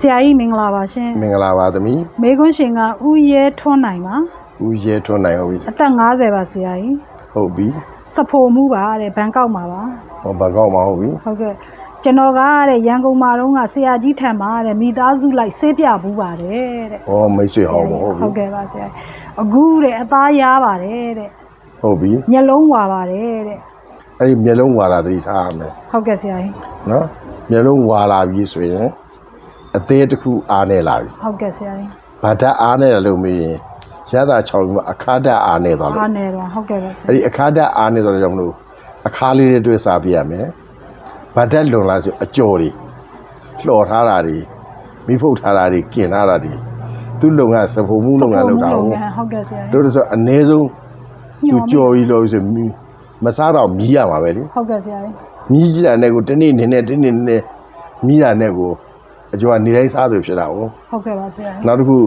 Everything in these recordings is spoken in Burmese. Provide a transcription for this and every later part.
ဆရာကြီးမင်္ဂလာပါရှင်မင်္ဂလာပါသမီးမေကွန်းရှင်ကဥရဲထွန်းနိုင်ပါဦးရဲထွန်းနိုင်ဟုတ်ပြီအသက်50ပါဆရာကြီးဟုတ်ပြီစဖိုမှုပါတဲ့ဘန်ကောက်မှာပါဟောဘန်ကောက်မှာဟုတ်ပြီဟုတ်ကဲ့ကျွန်တော်ကတဲ့ရန်ကုန်မှာတော့ကဆရာကြီးထံမှာတဲ့မိသားစုလိုက်ဆေးပြဘူးပါတယ်တဲ့ဟောမိတ်ဆွေဟောမှာဟုတ်ပြီဟုတ်ကဲ့ပါဆရာကြီးအခုတဲ့အသားရပါတယ်တဲ့ဟုတ်ပြီမျက်လုံးဝါပါတယ်တဲ့အဲ့ဒီမျက်လုံးဝါလာသတိထားရမယ်ဟုတ်ကဲ့ဆရာကြီးနော်မျက်လုံးဝါလာပြီဆိုရင် အသေးတစ်ခုအားနေလာပြီ ဟုတ်ကဲ့ဆရာကြီး ဗတ်ဓာတ်အားနေတယ်လို့မေးရင်ရသချောင်းကအခါဓာတ်အားနေသွားလို့ အားနေတော့ဟုတ်ကဲ့ပါဆရာ အဲ့ဒီအခါဓာတ်အားနေသွားတဲ့ကြောင့်မလို့အခါလေးတွေတွေ့စားပြရမယ်ဗတ်ဓာတ်လွန်လာဆိုအကျော်တွေလှော်ထားတာတွေမိဖုတ်ထားတာတွေกินထားတာတွေသူ့လုပ်ငန်းစဖို့မှုလုပ်ငန်းလုပ်တာ လုပ် ဟုတ် ငန်းဟုတ်ကဲ့ဆရာကြီး တို့ဆိုအ ਨੇ ဆုံးသူကြော်ပြီးလို့ဆိုမီမစားတော့မြည်ရမှာပဲလေ ဟုတ်ကဲ့ဆရာကြီး မြည်ကြည့်တာနဲ့ကိုတနေ့နေနဲ့တနေ့နေနဲ့မြည်တာနဲ့ကို အကျော်ကနေတိုင်းစားသူဖြစ်တာဟုတ်ဟုတ်ကဲ့ပါဆရာကြီးနောက်တစ်ခု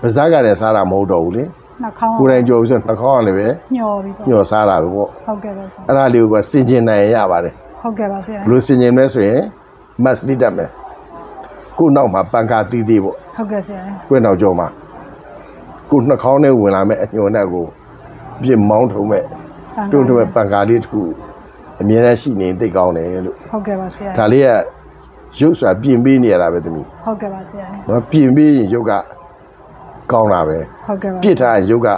ပါးစားကလည်းစားတာမဟုတ်တော့ဘူးလေနှာခေါင်းကိုယ်တိုင်ကြော်ပြီးဆိုနှာခေါင်းကလည်းပဲညှော်ပြီးပေါ့ညှော်စားတာပဲပေါ့ဟုတ်ကဲ့ပါဆရာအဲ့ဒါလေးကိုကစင်ကျင်နိုင်ရပါတယ်ဟုတ်ကဲ့ပါဆရာဘလို့စင်ကျင်မဲဆိုရင်မတ်လိတတ်မယ်ကိုယ်နောက်မှာပန်ကာတီးတီးပေါ့ဟုတ်ကဲ့ဆရာကိုယ်နောက်ကျော်မှာကိုယ်နှာခေါင်းနဲ့ဝင်လာမဲ့အညွန်နဲ့ကိုပြစ်မောင်းထုံမဲ့တွန်းတွန်းပန်ကာလေးတစ်ခုအမြဲတမ်းရှိနေသိတ်ကောင်းတယ်လို့ဟုတ်ကဲ့ပါဆရာဒါလေးက ရုပ်ဆိုတာပြင်ပေးနေရတာပဲသမီးဟုတ်ကဲ့ပါဆရာနော်ပြင်ပေးရင်ရုပ်ကကောင်းတာပဲဟုတ်ကဲ့ပါပြစ်ထားရင်ရုပ်က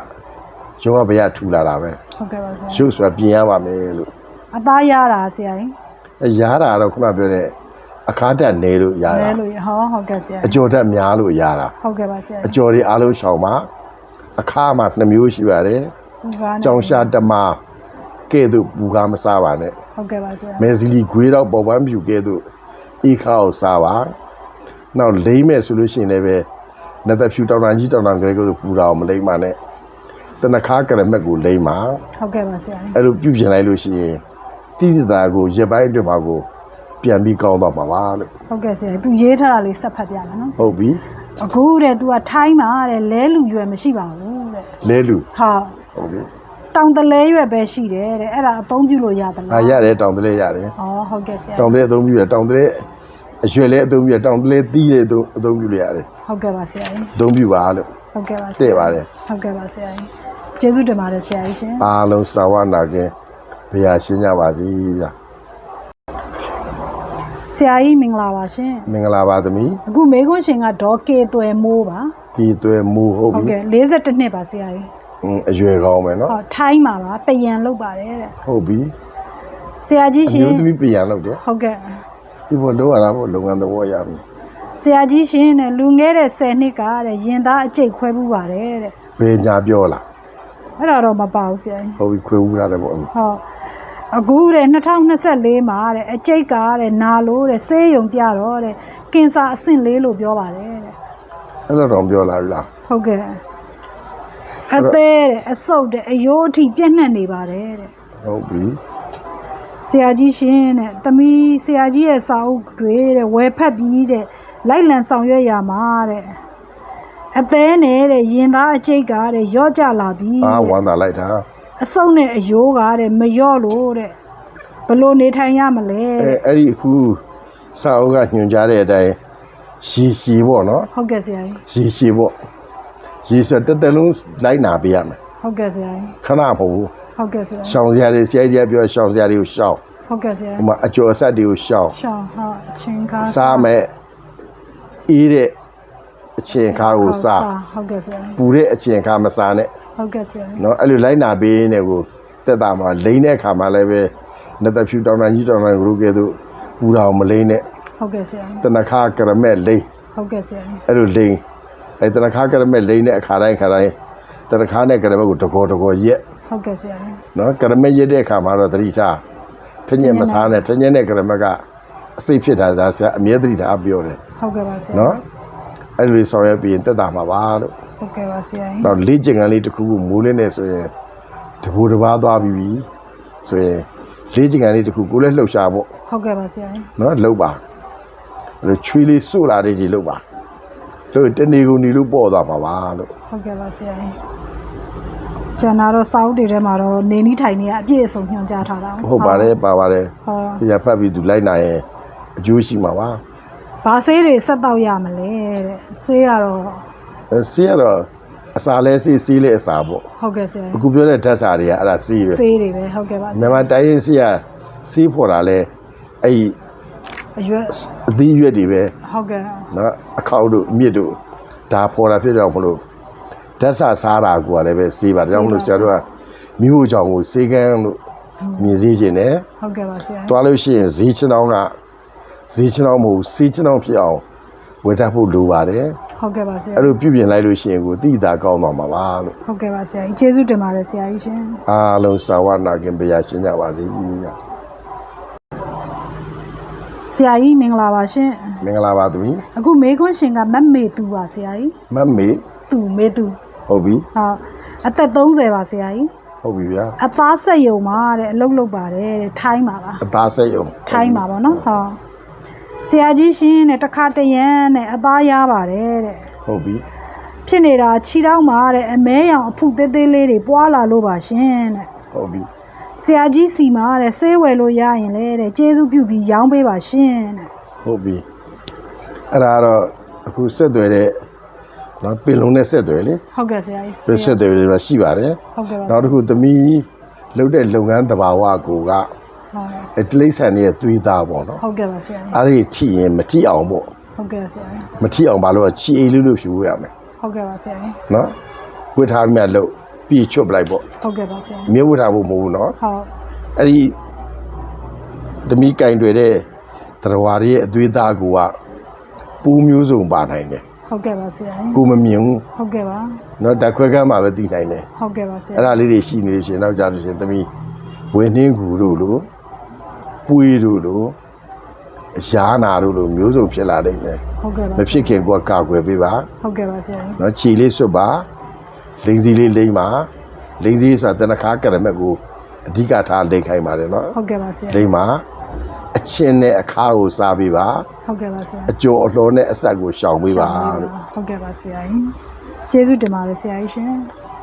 ရုပ်ကဘယ်ကထူလာတာပဲဟုတ်ကဲ့ပါဆရာရုပ်ဆိုတာပြင်ရပါမယ်လို့အသားရတာဆရာကြီးအဲရားတာကတော့ခုနပြောတဲ့အခါတက်နေလို့ရလဲတာလို့ဟောဟုတ်ကဲ့ဆရာအကျော်တက်များလို့ရတာဟုတ်ကဲ့ပါဆရာအကျော်တွေအားလုံးရှောင်ပါအခါမှာနှစ်မျိုးရှိပါတယ်ဒီကားနဲ့ကြောင်ရှာတမကဲ့သို့ပူကားမစားပါနဲ့ ဟုတ်ကဲ့ပါဆရာမဲစီလီဂွေးတော့ပေါ်ပန်းဖြူကဲ့သို့ ဤခါကိုစားပါနောက်လိမ့်မဲ့ဆိုလို့ရှိရင်လည်းပဲနသက်ဖြူတောင်တန်ကြီးတောင်တန်ကလေးကိုပူတာအောင်မလိမ့်ပါနဲ့တနခါကရမက်ကိုလိမ့်ပါဟုတ်ကဲ့ပါဆရာအဲ့လိုပြုပြင်လိုက်လို့ရှိရင်တိတိသားကိုရက်ပိုင်းအတွင်းမှာကိုပြန်ပြီးကောင်းတော့မှာပါလို့ဟုတ်ကဲ့ဆရာသူရေးထားတာလေးဆက်ဖတ်ပြမယ်နော်ဟုတ်ပြီအခုတဲ့ तू ကထိုင်းမှာတဲ့လဲလူရွယ်မရှိပါဘူးတဲ့လဲလူဟာဟုတ်ပြီ တောင်တလဲရွယ်ပဲရှိတယ်တဲ့အဲ့ဒါအသုံးပြုလို့ရသလားအာရတယ်တောင်တလဲရတယ်ဩဟုတ်ကဲ့ဆရာတောင်တလဲအသုံးပြုရတောင်တလဲအရွယ်လဲအသုံးပြုရတောင်တလဲတီးလဲအသုံးအသုံးပြုလို့ရတယ်ဟုတ်ကဲ့ပါဆရာကြီးအသုံးပြုပါလို့ဟုတ်ကဲ့ပါဆရာတဲ့ပါတယ်ဟုတ်ကဲ့ပါဆရာကြီးကျေးဇူးတင်ပါတယ်ဆရာကြီးရှင်အားလုံးစာဝနာကင်းဘုရားရှင်းကြပါစေဗျာဆရာကြီးမင်္ဂလာပါရှင်မင်္ဂလာပါသမီးအခုမေခွန်းရှင်ကဒေါ်ကေသွယ်မိုးပါဒီသွဲမူဟုတ်ဟုတ်ပြီကဲ့52နှစ်ပါဆရာကြီး အင်းအရွယ်ကောင်းမယ်နော်ဟောထိုင်းမှာပါပယံလောက်ပါတယ်တဲ့ဟုတ်ပြီဆရာကြီးအရှင်မျိုးသမီးပြန်လောက်တယ်ဟုတ်ကဲ့ဒီဘောလောရတာဘောလုပ်ငန်းသဘောရပြီဆရာကြီးရှင်တဲ့လူငယ်တဲ့10နှစ်ကတဲ့ရင်သားအကျိတ်ခွဲမှုပါတယ်တဲ့ဘယ်ညာပြောလားအဲ့ဒါတော့မပါဘူးဆရာကြီးဟုတ်ပြီခွေဦးရတယ်ပေါ့အင်းဟောအခုတဲ့2024မှာတဲ့အကျိတ်ကတဲ့နာလို့တဲ့ဆေးရုံပြတော့တဲ့ကင်ဆာအဆင့်လေးလို့ပြောပါတယ်တဲ့အဲ့လိုတော့ပြောလာပြီလားဟုတ်ကဲ့ အသေးတဲ့အဆုပ်တဲ့အယိုးအထိပြည့်နှက်နေပါတယ်တဲ့ဟုတ်ပြီဆရာကြီးရှင်တဲ့သမီးဆရာကြီးရဲ့စာအုပ်တွေတဲ့ဝယ်ဖတ်ပြီးတဲ့လိုက်လံဆောင်ရွက်ရမှာတဲ့အသေးနဲ့တဲ့ရင်သားအကျိတ်ကတဲ့ရော့ကြလာပြီးအာတဲ့ဝမ်းသာလိုက်တာအဆုပ်နဲ့အယိုးကတဲ့မရော့လို့တဲ့ဘလို့နေထိုင်ရမလဲအဲတဲ့အဲ့ဒီအခုစာအုပ်ကညွှန်ကြားတဲ့အတိုင်းရှည်ရှည်ပေါ့နော်ဟုတ်ကဲ့ဆရာကြီးရှည်ရှည်ပေါ့ ရေဆွဲတက်တက်လုံးလိုက်နာပေးရမယ်ဟုတ်ကဲ့ဆရာကြီးခဏမဟုတ်ဘူးဟုတ်ကဲ့ဆရာရှောင်စရာတွေဆရာကြီးပြောရှောင်စရာတွေကိုရှောင်ဟုတ်ကဲ့ဆရာဟိုမှာအကျော်အဆက်တွေကိုရှောင်ရှောင်ဟုတ်အချင်းကားစားမယ်အေးတဲ့အချင်းကားကိုစားဟုတ်ကဲ့ဆရာပူတဲ့အချင်းကားမစားနဲ့ဟုတ်ကဲ့ဆရာနော်အဲ့လိုလိုက်နာပေးရင်းတွေကိုတက်တာမှာလိမ့်တဲ့အခါမှာလည်းပဲနှစ်သက်ဖြူတောင်တန်းကြီးတောင်တန်းဂရုကဲသို့ပူတာအောင်မလိမ့်နဲ့ဟုတ်ကဲ့ဆရာတနခါကရမက်လိမ့်ဟုတ်ကဲ့ဆရာအဲ့လိုလိမ့် အဲတရခါကရမက်လိမ့်တဲ့အခါတိုင်းခါတိုင်းတရခါနဲ့ကရမက်ကိုတကောတကောရက်ဟုတ်ကဲ့ဆရာနော်ကရမက်ရက်တဲ့အခါမှာတော့သတိထားထညင်မစားနဲ့ထညင်နဲ့ကရမက်ကအစိတ်ဖြစ်တာဒါဆရာအမြဲသတိထားပြောတယ်ဟုတ်ကဲ့ပါဆရာနော်အဲ့လိုဆောင်ရွက်ပြီးရင်တက်တာမှာပါလို့ဟုတ်ကဲ့ပါဆရာ။တော့လေ့ကျင့်ခန်းလေးတစ်ခုခုမိုးလင်းနေဆိုရင်တဘူတဘာသွားပြီးပြီဆိုရင်လေ့ကျင့်ခန်းလေးတစ်ခုကိုလည်းလှုပ်ရှားဖို့ဟုတ်ကဲ့ပါဆရာ။နော်လှုပ်ပါ။အဲ့လိုချွေးလေးစို့လာတဲ့ကြီးလှုပ်ပါ။ လို့တနေကုန်နေလို့ပေါ့သွားမှာပါလို့ဟုတ်ကဲ့ပါဆရာကျန်တာတော့စာအုပ်တွေထဲမှာတော့နေနီးထိုင်နေရအပြည့်အစုံညွှန်ကြားထားတာဟုတ်ပါတယ်ပါပါတယ်ဟောဒီရဖတ်ပြီးသူလိုက်နိုင်ရင်အကျိုးရှိမှာပါဘာဆေးတွေဆက်တော့ရမလဲတဲ့ဆေးကတော့အဲစီးကတော့အစာလဲစီးစီးလဲအစာပေါ့ဟုတ်ကဲ့ဆရာအခုပြောတဲ့ဓာတ်စာတွေကအဲ့ဒါစီးပဲဆေးတွေပဲဟုတ်ကဲ့ပါဆမြရာန်မာတိုင်းရင်စီးကစီးဖို့တာလဲအဲ့ဒီ အရွက်အသီးရွက်တွေပဲဟုတ်ကဲ့နော်အခောက်တို့အမြစ်တို့ဒါပေါ်တာဖြစ်တော့မလို့ဓာတ်စာစားတာကိုလည်းပဲစီးပါဒါကြောင့်မလို့ဆရာတို့ကမိဖို့ကြောင့်ကိုစေကန်းလို့မြင်စေခြင်းနဲ့ဟုတ်ကဲ့ပါဆရာတွားလို့ရှိရင်ဈေးချောင်းကဈေးချောင်းမဟုတ်ဘူးစီးချောင်းဖြစ်အောင်ဝယ်တတ်ဖို့လိုပါတယ်ဟုတ်ကဲ့ပါဆရာအဲ့လိုပြုပြင်လိုက်လို့ရှိရင်ကိုတိတာကောင်းသွားမှာပါလို့ဟုတ်ကဲ့ပါဆရာကြီးကျေးဇူးတင်ပါတယ်ဆရာကြီးရှင်အားလုံးစာဝနာခင်ပြရရှင်းကြပါစေကြီးဗျ ဆရာကြီးမင်္ဂလာပါရှင်မင်္ဂလာပါသမီးအခုမေခွန်းရှင်ကမတ်မေသူပါဆရာကြီးမတ်မေသူမေသူဟုတ်ပြီဟုတ်အသက်30ပါဆရာကြီးဟုတ်ပြီဗျာအသားဆက်ယုံပါတဲ့အလုပ်လုပ်ပါတယ်တဲ့ထိုင်းပါပါအသားစိတ်အောင်ထိုင်းပါဗောနော်ဟုတ်ဆရာကြီးရှင်တဲ့တခါတရံနဲ့အသားရပါတယ်တဲ့ဟုတ်ပြီဖြစ်နေတာခြိတောင်းပါတဲ့အမဲရောင်အဖုသေးသေးလေးတွေပွာလာလို့ပါရှင်တဲ့ဟုတ်ပြီ ဆရာကြီးစီမာတဲ့ဆေးဝယ်လို့ရရင်လေတဲ့ကျေးဇူးပြုပြီးရောင်းပေးပါရှင်တဲ့ဟုတ်ပြီအဲ့ဒါကတော့အခုဆက်သွယ်တဲ့နော်ပင်လုံးနဲ့ဆက်သွယ်လေဟုတ်ကဲ့ဆရာကြီးပြဆက်သွယ်တွေပါရှိပါတယ်ဟုတ်ကဲ့ပါနောက်တစ်ခုသမီးလုပ်တဲ့လုပ်ငန်းတဘာဝကိုကဟုတ်အဲတိလိษံရဲ့သွေးသားပေါ့နော်ဟုတ်ကဲ့ပါဆရာကြီးအဲ့ဒီထိရင်မထိအောင်ပေါ့ဟုတ်ကဲ့ဆရာကြီးမထိအောင်ဘာလို့ချီအေးလေးလို့ဖြူရမယ်ဟုတ်ကဲ့ပါဆရာကြီးနော်ဝတ်ထားမြတ်လို့ ပြေချွတ်ပလိုက်ပေါ့ဟုတ်ကဲ့ပါဆရာကြီးမြဲဝတ်ထားဖို့မဟုတ်ဘူးနော်ဟုတ်အဲ့ဒီသမီးကင်တွေတဲ့တရားရရဲ့အသွေးသားကိုကပူးမျိုးစုံပါနိုင်တယ်ဟုတ်ကဲ့ပါဆရာကြီးကိုမမြင်ဘူးဟုတ်ကဲ့ပါနော်ဓာတ်ခွဲကမ်းမှာပဲသိနိုင်တယ်ဟုတ်ကဲ့ပါဆရာအဲ့ဒါလေးတွေရှိနေလို့ရှရင်နောက်ကြလို့ရှရင်သမီးဝင်းနှင်းကူတို့လိုပွေးတို့လိုအရာနာတို့လိုမျိုးစုံဖြစ်လာနိုင်တယ်ဟုတ်ကဲ့ပါမဖြစ်ခင်ကိုကကာကွယ်ပေးပါဟုတ်ကဲ့ပါဆရာကြီးနော်ခြေလေးဆွတ်ပါ လိန်စီလေးလိမ့်ပါလိန်စီဆိုတာတနခါကရမက်ကိုအဓိကထားလိမ့်ခိုင်းပါတယ်နော်ဟုတ်ကဲ့ပါဆရာလိမ့်ပါအချင်းနဲ့အခါကိုစားပေးပါဟုတ်ကဲ့ပါဆရာအကျော်အလှော်နဲ့အဆက်ကိုရှောင်ပေးပါလို့ဟုတ်ကဲ့ပါဆရာကြီးကျေးဇူးတင်ပါတယ်ဆရာကြီးရှင်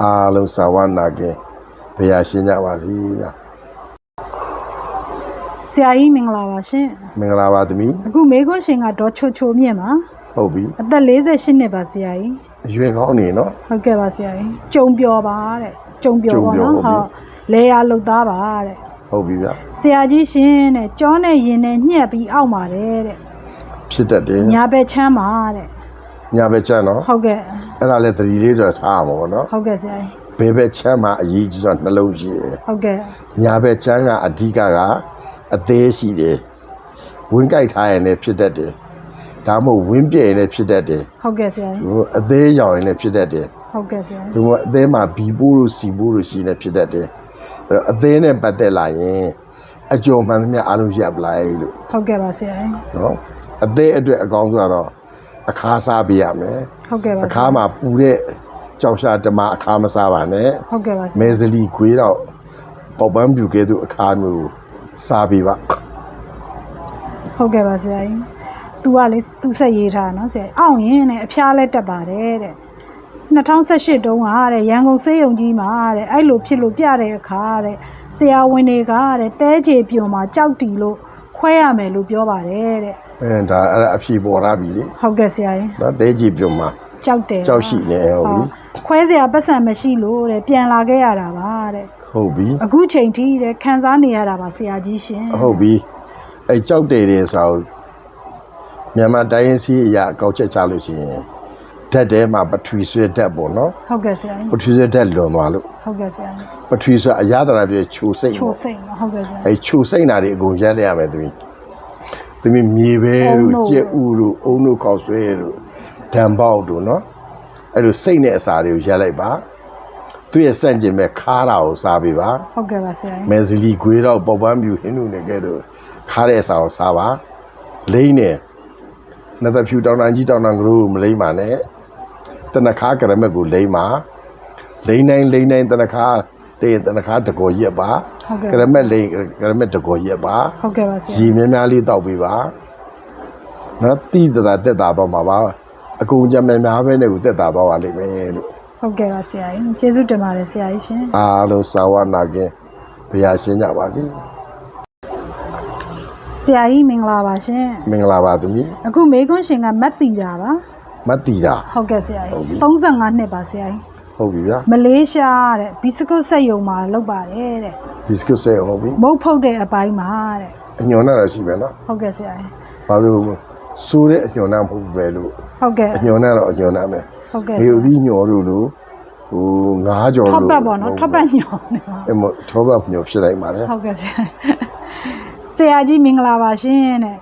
အားလုံးစာဝနာကင်ဘုရားရှင်းကြပါစေဗျာဆရာကြီးမင်္ဂလာပါရှင်မင်္ဂလာပါသမီးအခုမေခွန်းရှင်ကဒေါ်ချိုချိုမြင့်ပါဟုတ်ပြီအသက်48နှစ်ပါဆရာကြီး အရွယ်ကောင်းနေနော် ဟုတ်ကဲ့ပါဆရာကြီးကြုံပြောပါတဲ့ကြုံပြောပါကြုံပြောနော်ဟုတ်ပြီဟုတ်လေယာလုတ်သားပါတဲ့ဟုတ်ပြီဗျာဆရာကြီးရှင်တဲ့ကြောနဲ့ရင်နဲ့ညှက်ပြီးအောက်ပါတယ်တဲ့ဖြစ်တတ်တယ်ညာဘက်ချမ်းပါတဲ့ညာဘက်ချမ်းနော်ဟုတ်ကဲ့အဲ့ဒါလည်းသတိလေးတော့ထားမှာပေါ့နော်ဟုတ်ကဲ့ဆရာကြီးဘယ်ဘက်ချမ်းမှာအရေးကြီးဆုံးနှလုံးရှိတယ်ဟုတ်ကဲ့ညာဘက်ချမ်းကအဓိကကအသေးရှိတယ်ဝင်းကြိုက်ထားရင်လည်းဖြစ်တတ်တယ် ဒါမှမဟုတ်ဝင်းပြည့်ရင်လည်းဖြစ်တတ်တယ်ဟုတ်ကဲ့ဆရာကြီးဟိုအသေးရောင်ရင်လည်းဖြစ်တတ်တယ်ဟုတ်ကဲ့ဆရာကြီးဒီမှာအသေးမှာဘီပိုးလို့စီပိုးလို့ရှိနေဖြစ်တတ်တယ်အဲ့တော့အသေးနဲ့ပတ်သက်လာရင်အကျော်မှန်သမျှအားလုံးရပ်ပလိုက်လို့ဟုတ်ကဲ့ပါဆရာကြီးနော်အသေးအတွက်အကောင်းဆုံးကတော့အခါစားပေးရမယ်ဟုတ်ကဲ့ပါအခါမှာပူတဲ့ကြောက်ရှာတမအခါမစားပါနဲ့ဟုတ်ကဲ့ပါဆရာမဲစလီခွေးတော့ပေါပန်းပြူကဲသူအခါမျိုးစားပေးပါဟုတ်ကဲ့ပါဆရာကြီး။ तू ကလေသူဆက်ရေးထားတာနော်ဆရာကြီး။အောင့်ရင်နဲ့အဖျားလဲတက်ပါတယ်တဲ့။2018တုန်းကတဲ့ရန်ကုန်စေးရုံကြီးမှာတဲ့အဲ့လိုဖြစ်လို့ပြတဲ့အခါတဲ့ဆရာဝန်တွေကတဲ့တဲကြေပြုံမှာကြောက်တီလို့ခွဲရမယ်လို့ပြောပါတယ်တဲ့အဲဒါအဲ့ဒါအဖြေပေါ်လာပြီလေ။ဟုတ်ကဲ့ဆရာကြီးနော်တဲကြီးပြုံမှာ။ကြောက်တယ်ကြောက်ရှိနေဟုတ်ပြီခွဲစရာပတ်စံမရှိလို့တဲ့ပြန်လာခဲ့ရတာပါတဲ့ဟုတ်ပြီ။အခုချိန်ထိတဲ့ခံစားနေရတာပါဆရာကြီးရှင်။ဟုတ်ပြီအဲကြောက်တယ်တယ်ဆိုတော့ မြန်မာတိုင်းရင်းစီအရာအကောက်ချက်ချလို့ရှိရင်ဓာတ်ထဲမှာပထဝီဆွဲဓာတ်ပေါ့နော်ဟုတ်ကဲ့ဆရာကြီးပထဝီဆွဲဓာတ်လွန်သွားလို့။ဟုတ်ကဲ့ဆရာကြီးပထဝီဆွဲအရာတရာပြည့်ချိုစိတ်။ချိုပေါ့စိတ်နော်ဟုတ်ကဲ့ဆရာကြီးအဲချိုစိတ်နာတွေအကုန်ရက်လိုက်ရမယ်သမီးသမီးမြေပဲအုံတို့တို့ကြက်ဥတို့အုံတို့ခောက်ဆွဲတို့ဓာန်ပေါက်တို့နော်အဲ့လိုစိတ်နဲ့အစာတွေကိုရက်လိုက်ပါသူ့ရဲ့စန့်ကျင်မဲ့ခါးတာကိုစားပေးပါဟုတ်ကဲ့ပါဆရာကြီးမဲဇလီခွေးတော့ပေါပန်းပြူဟင်းနုနဲ့ကဲတော့ခါတဲ့အစာကိုစားပါလိမ့်နေ နတ်သဖြူတောင်တန်ကြီးတောင်တန်ကလေးကိုမလိမ့်ပါနဲ့တနခါကရမက်ကိုလိမ့်ပါလိမ့်နိုင်လိမ့်နိုင်တနခါလိမ့်ရင်တနခါတကောရက်ပါဟုတ်ကဲ့ကရမက်လိမ့်ကရမက်တကောရက်ပါဟုတ်ကဲ့ပါဆရာရေများများလေးတောက်ပေးပါနော်တိတတာတက်တာတော့မှာပါအကုန်ကြမယ်များပဲနဲ့ကိုတက်တာတော့ပါလိမ့်မယ်လို့ဟုတ်ကဲ့ပါဆရာကြီးကျေးဇူးတင်ပါတယ်ဆရာကြီးရှင်အားလုံးစာဝနာကင်ဘုရားရှင်ကြပါစေ ဆရာကြီးမင်္ဂလာပါရှင်မင်္ဂလာပါသမီးအခုမေကွန်းရှင်ကမတ်တီတာပါမတ်တီတာဟုတ်ကဲ့ဆရာဟုတ်ပြီကြီး35နှစ်ပါဆရာကြီးဟုတ်ပြီဗျာမလေးရှားတဲ့ဘီစကုတ်ဆက်ယုံမှာလုပ်ပါတယ်တဲ့ဘီစကွတ်ဆက်ဟုတ်ပြီမုတ်ဖုတ်တဲ့အပိုင်းမှာတဲ့အညော်နဲ့တော့ရှိပဲနော်ဟုတ်ကဲ့ဆရာကြီးဘာလို့စိုးတဲ့အညော်နဲ့မဟုတ်ပဲလို့ဟုတ်ကဲ့အညော်နဲ့တော့အညော်နဲ့ပဲဟုတ်ကဲ့မေဦးသီးညော်တို့လို့ဟိုငါးကြော်ထောက်လို့ပတ်ပေါ့နော်ထောက်ပတ်ညောင်းနေပါအဲ့မထောပတ်ညော်ဖြစ်လိုက်ပါလေဟုတ်ကဲ့ဆရာ ဆရာကြီးမင်္ဂလာပါရှင်တဲ့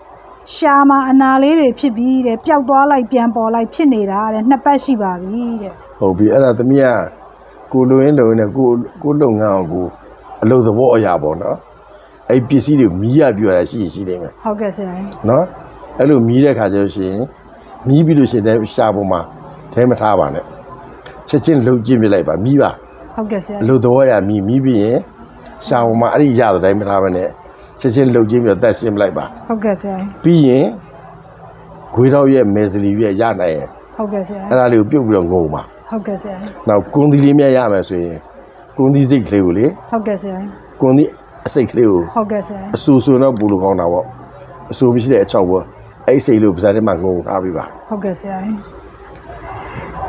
ရှာမှာအနာလေးတွေဖြစ်ပြီးတဲ့ပျောက်သွားလိုက်ပြန်ပေါ်လိုက်ဖြစ်နေတာတဲ့နှစ်ပတ်ရှိပါပြီတဲ့ဟုတ်ပြီအဲ့ဒါသမီးကကိုလိုရင်းလိုရင်းနဲ့ကိုကိုလုံငန်းအောင်ကိုအလုပ်သဘောအရာပေါ့နော်အဲ့ပစ္စည်းတွေမီးရပြရတာရှိရင်ရှိနေမယ်ဟုတ်ကဲ့ဆရာကြီးနော်အဲ့လိုမီးတဲ့ခါကျလို့ရှိရင်မီးပြီးလို့ရှိရင်တဲရှာပေါ်မှာထဲမထားပါနဲ့ချက်ချင်းလှုပ်ကြည့်ပြလိုက်ပါမီးပါဟုတ်ကဲ့ဆရာအလုပ်သဘောအရာမီးမီးပြီးရင်ရှာပေါ်မှာအဲ့ဒီရတဲ့တိုင်းမထားပါနဲ့ ချက်ချင်းလှုပ်ကြည့်ပြီးတော့တက်ရှင်းပလိုက်ပါဟုတ်ကဲ့ဆရာကြီးပြီးရင်ဂွေးတော့ရဲ့မဲစလီရဲ့ရနိုင်ရင်ဟုတ်ကဲ့ဆရာအဲ့ဒါလေးကိုပြုတ်ပြီးတော့ငုံပါဟုတ်ကဲ့ဆရာကြီးနောက်ကွန်သီလေးမြတ်ရမယ်ဆိုရင်ကွန်သီစိတ်ကလေးကိုလေဟုတ်ကဲ့ဆရာကြီးကွန်သီအစိတ်ကလေးကိုဟုတ်ကဲ့ဆရာကြီးအဆူဆူတော့ပူလို့ကောင်းတာပေါ့အဆူမရှိတဲ့အချောက်ပေါ့အဲ့စိတ်လေးကိုပါးစပ်ထဲမှာငုံထားပြီးပါဟုတ်ကဲ့ဆရာကြီး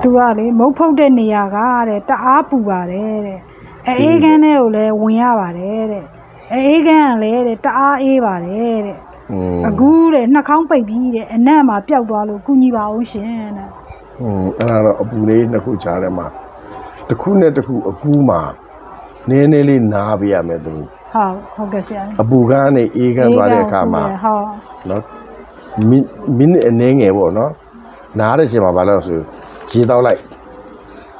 သူကလေမုတ်ဖုတ်တဲ့နေရာကတဲ့တအားပူပါတယ်တဲ့အဲအေးကန်းထဲကိုလည်းဝင်ရပါတယ်တဲ့ အေးကန်းကလည်းတဲ့တအားအေးပါတယ်တဲ့အခုတဲ့နှာခေါင်းပိတ်ပြီးတဲ့အနံ့မှာပျောက်သွားလို့ကုညီပါအောင်ရှင်တဲ့ဟွန်းအဲ့ဒါတော့အပူလေးနှစ်ခုကြားထဲမှာတစ်ခုနဲ့တစ်ခုအကူးမှာနည်းနည်းလေးနားပေးရမယ်သူဟုတ်ဟုတ်ကဲ့ဆရာအပူကနဲ့အေးကန်းသွားတဲ့အခါမှာဟုတ်နော်မိနစ်အနည်းငယ်ပေါ့နော်နားတဲ့အချိန်မှာဘာလို့ဆိုရေတောက်လိုက်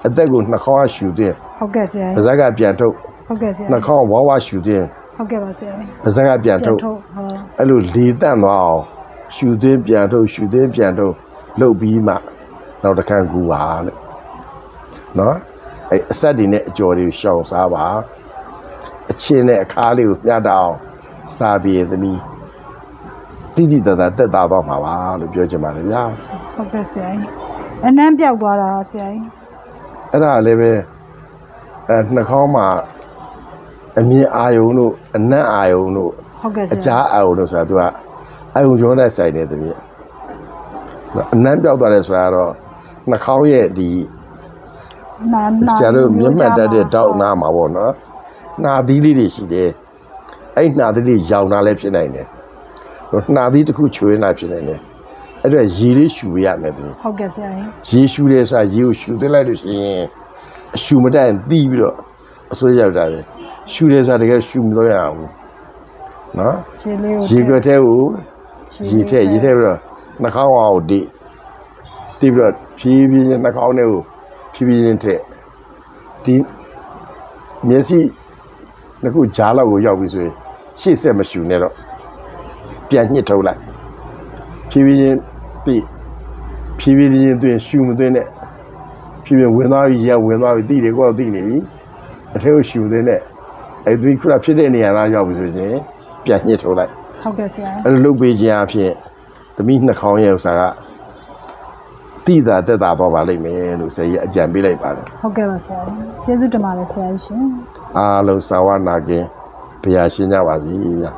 အသက်ကိုနှာခေါင်းကရှူတင်ဟုတ်ကဲ့ဆရာပါးစပ်ကပြန်ထုတ်ဟုတ်ကဲ့ဆရာနှာခေါင်းဝါးဝါးရှူတင် ဟုတ်ကဲ့ပါဆရာကြီးပါးစပ်ကပြန်ထုတ်ဟုတ်အဲ့လိုလေတန့်သွားအောင်ရှူသွင်းပြန်ထုတ်ရှူသွင်းပြန်ထုတ်လှုပ်ပြီးမှနောက်တစ်ခါကူပါတဲ့နော်အဲ့အဆက်တွေနဲ့အကျော်တွေကိုရှောင်စားပါအချင်းနဲ့အခါလေးကိုမျှတအောင်စားပြီးရင်သမီးတိတိတတ်တာတက်တာတော့မှာပါလို့ပြောချင်ပါတယ်ဗျာဟုတ်ကဲ့ဆရာကြီးအနံ့ပျောက်သွားတာဆရာကြီးအဲ့ဒါလည်းပဲအဲနှာခေါင်းမှာ အမြင်အာယုံတို့အနက်အာယုံတို့ဟုတ်ကဲ့ဆအရာကြာအာယုံတို့ဆိုတာသူကအာယုံကျော်နဲ့ဆိုင်နေသမီးအနမ်းပြောက်သွားတယ်ဆိုတာကတော့နှာခေါင်းရဲ့ဒီနာနာဆရာတို့မျက်မှတ်တတ်တဲ့တောက်နာမှာပေါ့နော်နှာသီးလေးတွေရှိတယ်အဲ့နှာသီးလေးရောင်တာလည်းဖြစ်နိုင်တယ်နှာသီးတစ်ခုချွေးနေတာဖြစ်နိုင်တယ်အဲ့တော့ရေလေးရှူပေးရမယ်သမီးဟုတ်ကဲ့ဆရာကြီးရေရှူတယ်ဆိုတာရေကိုရှူသွင်းလိုက်လို့ရှိရင်အရှူမတက်ရင်တီးပြီးတော့အစိုးရရောက်တာလေ ရှူတယ်ဆိုတာတကယ်ရှူမလို့ရအောင်ဘူးနော်ရေလေးကိုရေကွက်ထဲကိုရေထဲရေထဲပြီးတော့နှာခေါင်းအောင်တိတိပြီးတော့ဖြည်းဖြည်းချင်းနှာခေါင်းထဲကိုဖြည်းဖြည်းချင်းထည့်ဒီမျက်စိနှစ်ခုဂျားလောက်ကိုရောက်ပြီဆိုရင်ရှေ့ဆက်မရှူနဲ့တော့ပြန်ညှစ်ထုတ်လိုက်ဖြည်းဖြည်းချင်းတိဖြည်းဖြည်းချင်းတွင်ရှူမသွင်းနဲ့ဖြည်းဖြည်းဝင်သွားပြီရဝင်သွားပြီတိတယ်ကိုယ်တော့တိနေပြီအထဲကိုရှူမသွင်းနဲ့ အဲ့ဒီခုနဖြစ်တဲ့နေရာလားရောက်ပြီဆိုရင်ပြန်ညှစ်ထုတ်လိုက်ဟုတ်ကဲ့ဆရာကြီးအဲ့လိုလုပ်ပေးခြင်းအဖြစ်သမီးနှာခေါင်းရဲ့ဥစ္စာကတိတာတက်တာတော့ပါလိမ့်မယ်လို့ဆရာကြီးအကြံပေးလိုက်ပါတယ်ဟုတ်ကဲ့ပါဆရာကြီးကျေးဇူးတင်ပါတယ်ဆရာကြီးရှင်အားလုံးစာဝနာခင်ဘုရားရှင်းကြပါစေဗျာ